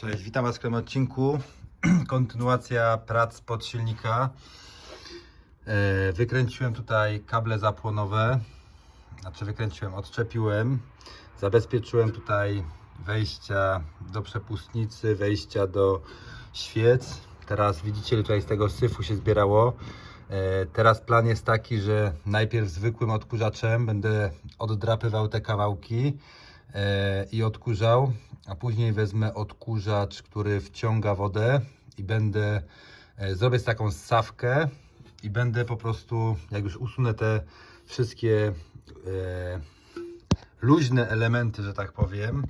Cześć, witam Was w kolejnym odcinku. Kontynuacja prac pod silnika. E, Wykręciłem tutaj kable zapłonowe. Znaczy wykręciłem, odczepiłem. Zabezpieczyłem tutaj wejścia do przepustnicy, wejścia do świec. Teraz widzicie, ile tutaj z tego syfu się zbierało. E, Teraz plan jest taki, że najpierw zwykłym odkurzaczem będę oddrapywał te kawałki i odkurzał, a później wezmę odkurzacz, który wciąga wodę i będę e, zrobię taką ssawkę i będę po prostu, jak już usunę te wszystkie e, luźne elementy, że tak powiem,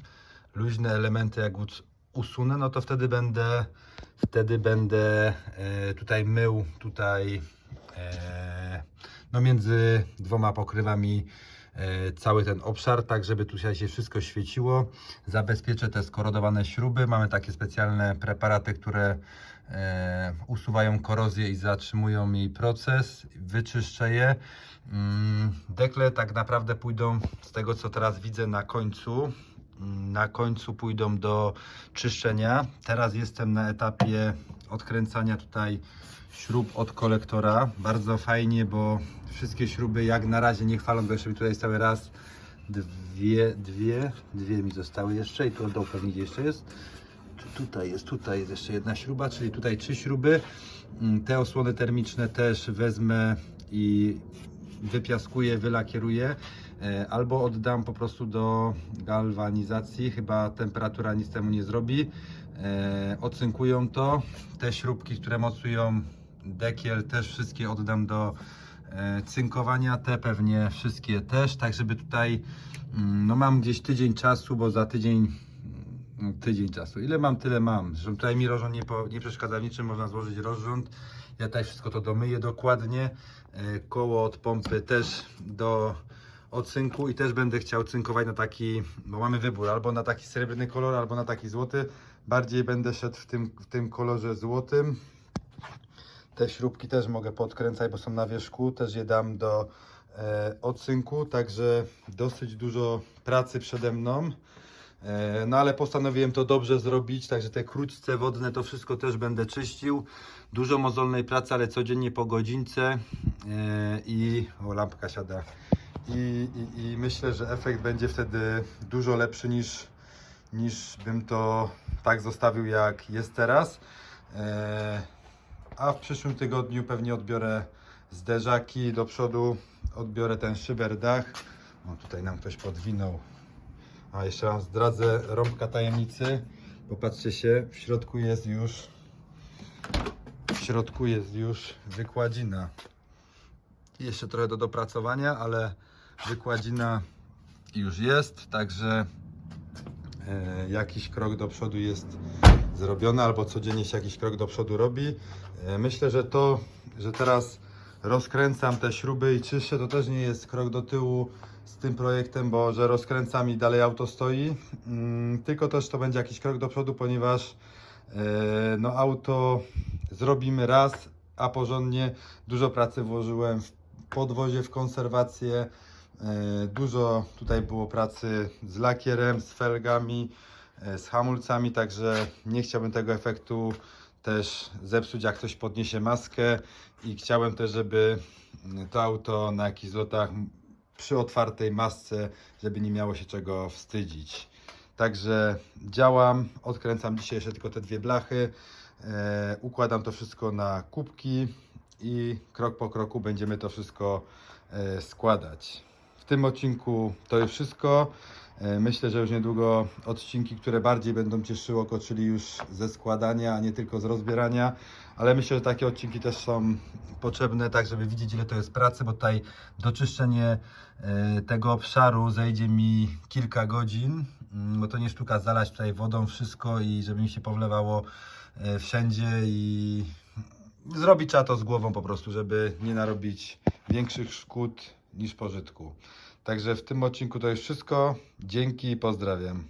luźne elementy jak us- usunę, no to wtedy będę wtedy będę e, tutaj mył tutaj e, no między dwoma pokrywami e, cały ten obszar, tak żeby tutaj się wszystko świeciło. Zabezpieczę te skorodowane śruby. Mamy takie specjalne preparaty, które e, usuwają korozję i zatrzymują jej proces. Wyczyszczę je. Mm, Dekle tak naprawdę pójdą z tego co teraz widzę na końcu. Mm, Na końcu pójdą do czyszczenia. Teraz jestem na etapie odkręcania tutaj śrub od kolektora. Bardzo fajnie, bo wszystkie śruby jak na razie nie chwalą, bo jeszcze mi tutaj stały raz dwie, dwie, dwie mi zostały jeszcze i tu od dołu pewnie jeszcze jest. Tutaj jest, tutaj jest jeszcze jedna śruba, czyli tutaj trzy śruby. Mm, Te osłony termiczne też wezmę i wypiaskuję, wylakieruję. E, Albo oddam po prostu do galwanizacji, chyba temperatura nic temu nie zrobi. E, Ocynkują to. Te śrubki, które mocują dekiel, też wszystkie oddam do e, cynkowania. Te pewnie wszystkie też, tak żeby tutaj, mm, no mam gdzieś tydzień czasu, bo za tydzień no, tydzień czasu. Ile mam, tyle mam. Zresztą tutaj mi rozrząd nie, po, nie przeszkadza w niczym, można złożyć rozrząd. Ja tutaj wszystko to domyję dokładnie. E, Koło od pompy też do ocynku i też będę chciał cynkować na taki, bo mamy wybór, albo na taki srebrny kolor, albo na taki złoty. Bardziej będę szedł w tym, w tym kolorze złotym. Te śrubki też mogę podkręcać, bo są na wierzchu, też je dam do e, ocynku, także dosyć dużo pracy przede mną. E, No ale postanowiłem to dobrze zrobić, także te krótce wodne to wszystko też będę czyścił. Dużo mozolnej pracy, ale codziennie po godzince e, i o lampka siada. I, i, I myślę, że efekt będzie wtedy dużo lepszy niż, niż bym to tak zostawił jak jest teraz. E, A w przyszłym tygodniu pewnie odbiorę zderzaki do przodu, odbiorę ten szyber dach. O, tutaj nam ktoś podwinął a jeszcze Wam zdradzę rąbka tajemnicy. Popatrzcie się, w środku jest już w środku jest już wykładzina. Jeszcze trochę do dopracowania, ale wykładzina już jest, także e, jakiś krok do przodu jest zrobiony, albo codziennie się jakiś krok do przodu robi. E, myślę, że to, że teraz rozkręcam te śruby i czyszczę, to też nie jest krok do tyłu z tym projektem, bo że rozkręcam i dalej auto stoi, mm, tylko też to będzie jakiś krok do przodu, ponieważ e, no auto zrobimy raz, a porządnie. Dużo pracy włożyłem w podwozie, w konserwację, dużo tutaj było pracy z lakierem, z felgami, e, z hamulcami, także nie chciałbym tego efektu też zepsuć, jak ktoś podniesie maskę i chciałem też, żeby to auto na jakichś zlotach przy otwartej masce, żeby nie miało się czego wstydzić. Także działam, odkręcam dzisiaj jeszcze tylko te dwie blachy, e, układam to wszystko na kubki i krok po kroku będziemy to wszystko e, składać. Tym odcinku to już wszystko. E, Myślę, że już niedługo odcinki, które bardziej będą cieszyły oko, czyli już ze składania, a nie tylko z rozbierania. Ale myślę, że takie odcinki też są potrzebne, tak żeby widzieć, ile to jest pracy, bo tutaj doczyszczenie e, tego obszaru zejdzie mi kilka godzin, mm, bo to nie sztuka zalać tutaj wodą wszystko i żeby mi się powlewało e, wszędzie i zrobić trzeba to z głową po prostu, żeby nie narobić większych szkód niż pożytku. Także w tym odcinku to już wszystko. Dzięki i pozdrawiam.